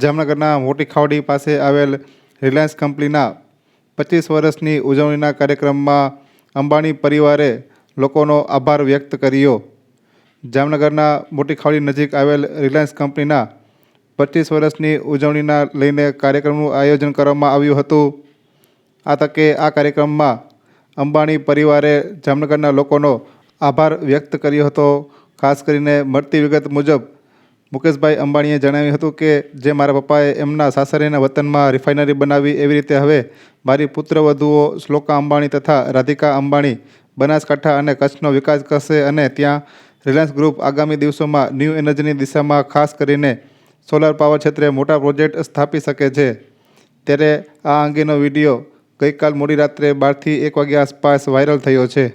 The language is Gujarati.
જામનગરના મોટી ખાવડી પાસે આવેલ રિલાયન્સ કંપનીના પચીસ વર્ષની ઉજવણીના કાર્યક્રમમાં અંબાણી પરિવારે લોકોનો આભાર વ્યક્ત કર્યો. જામનગરના મોટી ખાવડી નજીક આવેલ રિલાયન્સ કંપનીના પચીસ વર્ષની ઉજવણીના લઈને કાર્યક્રમનું આયોજન કરવામાં આવ્યું હતું. આ તકે આ કાર્યક્રમમાં અંબાણી પરિવારે જામનગરના લોકોનો આભાર વ્યક્ત કર્યો હતો. ખાસ કરીને મળતી વિગત મુજબ મુકેશભાઈ અંબાણીએ જણાવ્યું હતું કે, જે મારા પપ્પાએ એમના સાસરીના વતનમાં રિફાઇનરી બનાવી એવી રીતે હવે મારી પુત્રવધુઓ શ્લોકા અંબાણી તથા રાધિકા અંબાણી, બનાસકાંઠા અને કચ્છનો વિકાસ કરશે અને ત્યાં રિલાયન્સ ગ્રુપ આગામી દિવસોમાં ન્યૂ એનર્જીની દિશામાં ખાસ કરીને સોલાર પાવર ક્ષેત્રે મોટા પ્રોજેક્ટ સ્થાપી શકે છે. ત્યારે આ અંગેનો વીડિયો ગઈકાલ મોડી રાત્રે બારથી એક વાગ્યા આસપાસ વાયરલ થયો છે.